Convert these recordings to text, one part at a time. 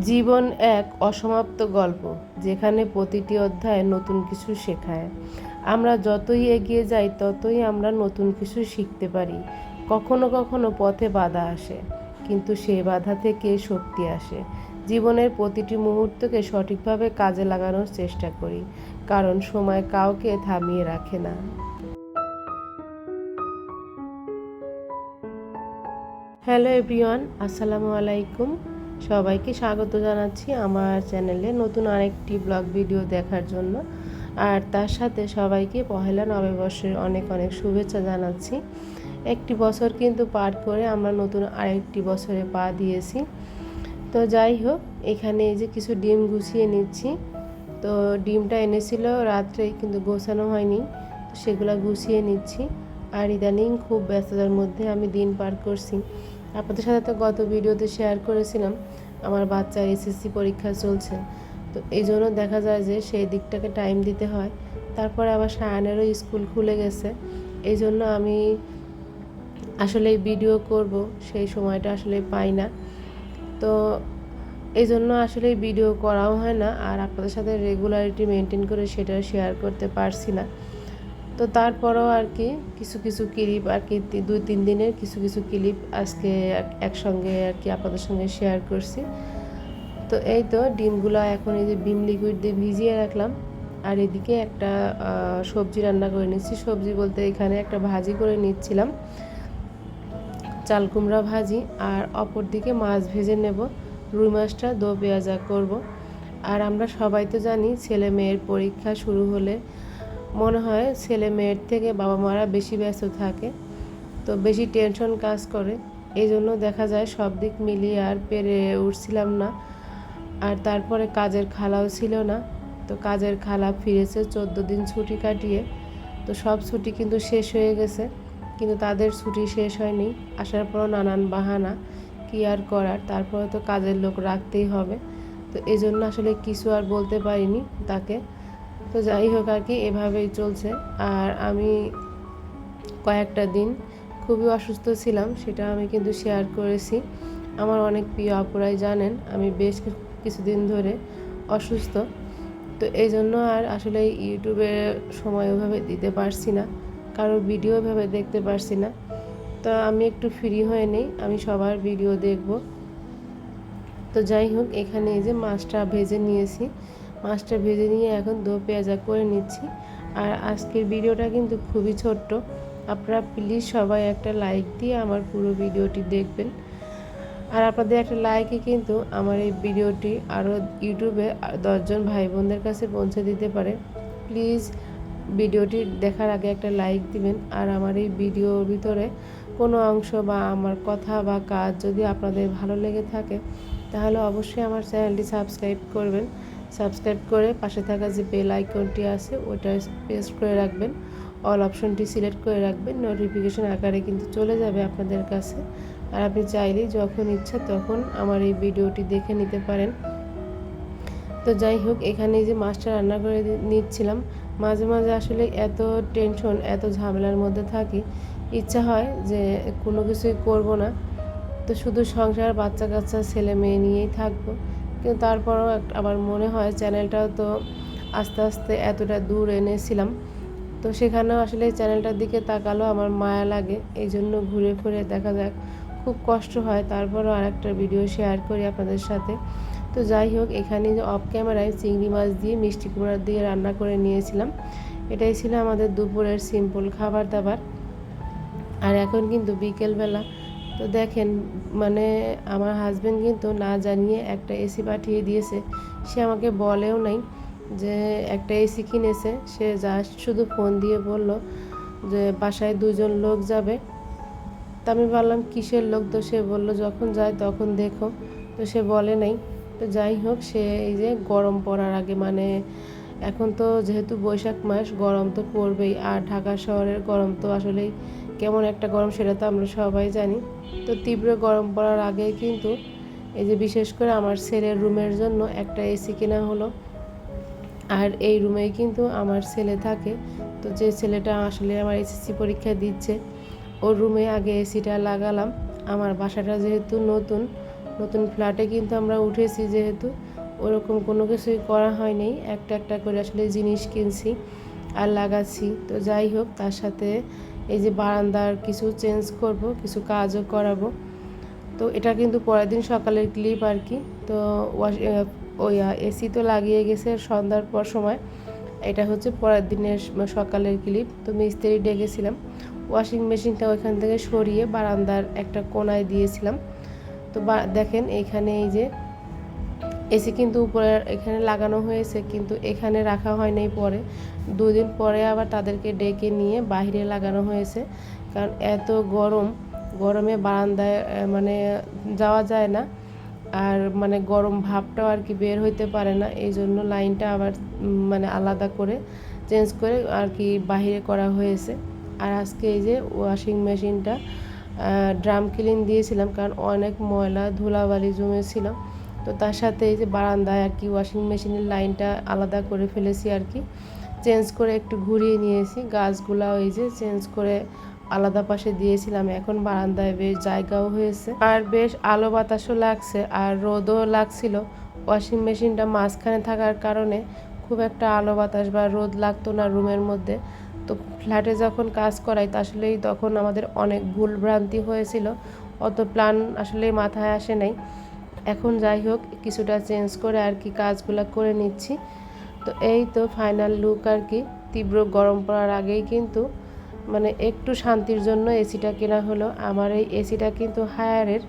জীবন এক অসমাপ্ত গল্প, যেখানে প্রতিটি অধ্যায় নতুন কিছু শেখায়। আমরা যতই এগিয়ে যাই, ততই আমরা নতুন কিছু শিখতে পারি। কখনো কখনো পথে বাধা আসে, কিন্তু সেই বাধা থেকে শক্তি আসে। জীবনের প্রতিটি মুহূর্তকে সঠিকভাবে কাজে লাগানোর চেষ্টা করি, কারণ সময় কাউকে থামিয়ে রাখে না। হ্যালো এভরিওয়ান, আসসালামু আলাইকুম। সবাইকে স্বাগত জানাচ্ছি আমার চ্যানেলে নতুন আরেকটি ব্লগ ভিডিও দেখার জন্য। আর তার সাথে সবাইকে পহেলা নববর্ষের অনেক অনেক শুভেচ্ছা জানাচ্ছি। একটি বছর কিন্তু পার করে আমরা নতুন আরেকটি বছরে পা দিয়েছি। তো যাই হোক, এখানে এই যে কিছু ডিম গুছিয়ে নিচ্ছি। তো ডিমটা এনেছিল, রাত্রে কিন্তু গোছানো হয়নি সেগুলো গুছিয়ে নিচ্ছি। আর ইদানিং খুব ব্যস্ততার মধ্যে আমি দিন পার করছি। আপনাদের সাথে তো গত ভিডিওতে শেয়ার করেছিলাম, আমার বাচ্চার এসএসসি পরীক্ষা চলছে। তো এই জন্য দেখা যায় যে সেই দিকটাকে টাইম দিতে হয়। তারপরে আবার সায়ানেরও স্কুল খুলে গেছে। এই জন্য আমি আসলে ভিডিও করব, সেই সময়টা আসলে পাই না। তো এই জন্য আসলে ভিডিও করাও হয় না, আর আপনাদের সাথে রেগুলারিটি মেনটেন করে সেটা শেয়ার করতে পারছি না। তো তারপরও আর কি কিছু কিছু ক্লিপ আর কি দুই, তিন দিনের কিছু কিছু ক্লিপ আজকে একসঙ্গে আর কি আপনাদের সঙ্গে শেয়ার করছি। তো এই তো ডিমগুলো এখন এই যে বিম লিকুইড দিয়ে ভিজিয়ে রাখলাম। আর এদিকে একটা সবজি রান্না করে নিচ্ছি। সবজি বলতে এখানে একটা ভাজি করে নিচ্ছিলাম। চাল কুমড়া ভাজি আর অপর দিকে মাছ ভেজে নেব। রুই মাছটা দো পেঁয়াজা করব। আর আমরা সবাই তো জানি ছেলে মেয়ের পরীক্ষা শুরু হলে মনে হয় ছেলে মেয়ের থেকে বাবা মারা বেশি ব্যস্ত থাকে, তো বেশি টেনশন কাজ করে। এই জন্য দেখা যায় সব দিক মিলিয়ে আর পেরে উঠছিলাম না। আর তারপরে কাজের খালাও ছিল না, তো কাজের খালা ফিরেছে চোদ্দ দিন ছুটি কাটিয়ে। তো সব ছুটি কিন্তু শেষ হয়ে গেছে, কিন্তু তাদের ছুটি শেষ হয়নি। আসার পরও নানান বাহানা, কি আর করার? তারপরে তো কাজের লোক রাখতেই হবে। তো এই জন্য আসলে কিছু আর বলতে পারিনি তাকে। তো যাই হোক আর কি, এভাবেই চলছে। আর আমি কয়েকটা দিন খুবই অসুস্থ ছিলাম, সেটা আমি কিন্তু শেয়ার করেছি। আমার অনেক প্রিয় আপুরাই জানেন, আমি বেশ কিছুদিন ধরে অসুস্থ। তো এই জন্য আর আসলে ইউটিউবে সময় ওভাবে দিতে পারছি না, কারোর ভিডিও ওভাবে দেখতে পারছি না। তো আমি একটু ফ্রি হয়ে নেই, আমি সবার ভিডিও দেখব। তো যাই হোক, এখানে এই যে মাছটা ভেজে নিয়েছি। মাছটা ভেজে নিয়ে এখন দো পেঁয়াজা করে নিচ্ছি। আর আজকের ভিডিওটা কিন্তু খুবই ছোট্ট। আপনারা প্লিজ সবাই একটা লাইক দিয়ে আমার পুরো ভিডিওটি দেখবেন। আর আপনাদের একটা লাইকে কিন্তু আমার এই ভিডিওটি আরও ইউটিউবে দশজন ভাই বোনদের কাছে পৌঁছে দিতে পারে। প্লিজ ভিডিওটি দেখার আগে একটা লাইক দিবেন। আর আমার এই ভিডিওর ভিতরে কোনো অংশ বা আমার কথা বা কাজ যদি আপনাদের ভালো লেগে থাকে, তাহলে অবশ্যই আমার চ্যানেলটি সাবস্ক্রাইব করবেন। সাবস্ক্রাইব করে পাশে থাকা যে বেল আইকনটি আছে ওটা প্রেস করে রাখবেন। অল অপশনটি সিলেক্ট করে রাখবেন। নোটিফিকেশন আকারে কিন্তু চলে যাবে আপনাদের কাছে। আর আপনি চাইলেই যখন ইচ্ছা তখন আমার এই ভিডিওটি দেখে নিতে পারেন। তো যাই হোক এখানে যে মাছটা রান্না করে নিচ্ছিলাম, মাঝে মাঝে আসলে এত টেনশন এত ঝামেলার মধ্যে থাকি। ইচ্ছা হয় যে কোনো কিছুই করব না। তো শুধু সংসার বাচ্চা কাচ্চা ছেলে মেয়ে নিয়েই থাকব। কিন্তু তারপরও আবার মনে হয় চ্যানেলটাও তো আস্তে আস্তে এতটা দূর এনেছিলাম। তো সেখানেও আসলে চ্যানেলটার দিকে তাকালো আমার মায়া লাগে। এই জন্য ঘুরে ফিরে দেখা যাক, খুব কষ্ট হয়। তারপরও আরেকটা ভিডিও শেয়ার করি আপনাদের সাথে। তো যাই হোক, এখানে অফ ক্যামেরায় চিংড়ি মাছ দিয়ে মিষ্টি কুমড়া দিয়ে রান্না করে নিয়েছিলাম। এটাই ছিল আমাদের দুপুরের সিম্পল খাবার দাবার। আর এখন কিন্তু বিকেলবেলা তো দেখেন মানে আমার হাজব্যান্ড কিন্তু না জানিয়ে একটা এসি পাঠিয়ে দিয়েছে। সে আমাকে বলেও নাই যে একটা এসি কিনেছে। সে জাস্ট শুধু ফোন দিয়ে বলল যে বাসায় দুজন লোক যাবে। তা আমি বললাম কিসের লোক? তো সে বলল, যখন যায় তখন দেখো। তো সে বলে নাই। তো যাই হোক, সে এই যে গরম পড়ার আগে মানে এখন তো যেহেতু বৈশাখ মাস, গরম তো পড়বেই। আর ঢাকা শহরের গরম তো আসলেই কেমন একটা গরম সেটা তো আমরা সবাই জানি। তো তীব্র গরম পড়ার আগে কিন্তু এই যে বিশেষ করে আমার ছেলের রুমের জন্য একটা এসি কেনা হলো। আর এই রুমেই কিন্তু আমার ছেলে থাকে। তো যে ছেলেটা আসলে আমার এসএসসি পরীক্ষা দিচ্ছে, ওর রুমে আগে এসিটা লাগালাম। আমার বাসাটা যেহেতু নতুন নতুন ফ্ল্যাটে কিন্তু আমরা উঠেছি যেহেতু, ওরকম কোনো কিছুই করা হয়নি। একটা একটা করে আসলে জিনিস কিনছি আর লাগাচ্ছি। তো যাই হোক, তার সাথে এই যে বারান্দার কিছু চেঞ্জ করব, কিছু কাজও করাবো। তো এটা কিন্তু পরের দিন সকালের ক্লিপ আর কি। তো ওয়াশ ওই এসি তো লাগিয়ে গেছে সন্ধ্যার পর সময়। এটা হচ্ছে পরের দিনের সকালের ক্লিপ। তো মিস্ত্রি ডেকেছিলাম। ওয়াশিং মেশিনটা ওইখান থেকে সরিয়ে বারান্দার একটা কোনায় দিয়েছিলাম। তো দেখেন এইখানে এই যে এসি কিন্তু উপরে এখানে লাগানো হয়েছে, কিন্তু এখানে রাখা হয়নি পরে। দুদিন পরে আবার তাদেরকে ডেকে নিয়ে বাইরে লাগানো হয়েছে, কারণ এত গরম, গরমে বারান্দায় মানে যাওয়া যায় না। আর মানে গরম ভাবটাও আর কি বের হইতে পারে না, এই জন্য লাইনটা আবার মানে আলাদা করে চেঞ্জ করে আর কি বাহিরে করা হয়েছে। আর আজকে এই যে ওয়াশিং মেশিনটা ড্রাম ক্লিন দিয়েছিলাম, কারণ অনেক ময়লা ধুলাবালি জমেছিল। তো তার সাথে এই যে বারান্দায় আর কি ওয়াশিং মেশিনের লাইনটা আলাদা করে ফেলেছি আর কি। চেঞ্জ করে একটু ঘুরিয়ে নিয়েছি। গাছগুলা ওই যে চেঞ্জ করে আলাদা পাশে দিয়েছিলাম। এখন বারান্দায় বেশ জায়গাও হয়েছে। আর বেশ আলো বাতাসও লাগছে আর রোদও লাগছিল। ওয়াশিং মেশিনটা মাঝখানে থাকার কারণে খুব একটা আলো বাতাস বা রোদ লাগতো না রুমের মধ্যে। তো ফ্ল্যাটে যখন কাজ করাই, তা আসলেই তখন আমাদের অনেক ভুল ভ্রান্তি হয়েছিল। অত প্ল্যান আসলে মাথায় আসে নাই। এখন যাই হোক, কিছুটা চেঞ্জ করে আর কি কাজগুলো করে নিচ্ছি। তো এই তো ফাইনাল লুক আর কি, তীব্র গরম পড়ার আগেই কিন্তু মানে একটু শান্তির জন্য এসিটা কেনা হলো। আমার এই এসিটা কিন্তু হায়ারের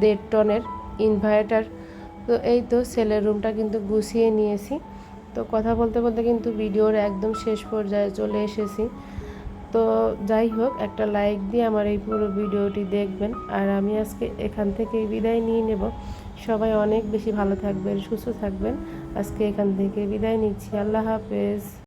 দেড় টনের ইনভার্টার তো এই তো সেলের রুমটা কিন্তু গুছিয়ে নিয়েছি। তো কথা বলতে বলতে কিন্তু ভিডিওর একদম শেষ পর্যায়ে চলে এসেছি। তো যাই হোক, একটা লাইক দিয়ে আমার এই পুরো ভিডিওটি দেখবেন। আর আমি আজকে এখান থেকেই বিদায় নিয়ে নেব। সবাই অনেক বেশি ভালো থাকবেন সুস্থ থাকবেন। আজকে এখান থেকে বিদায় নিচ্ছি। আল্লাহ হাফেজ।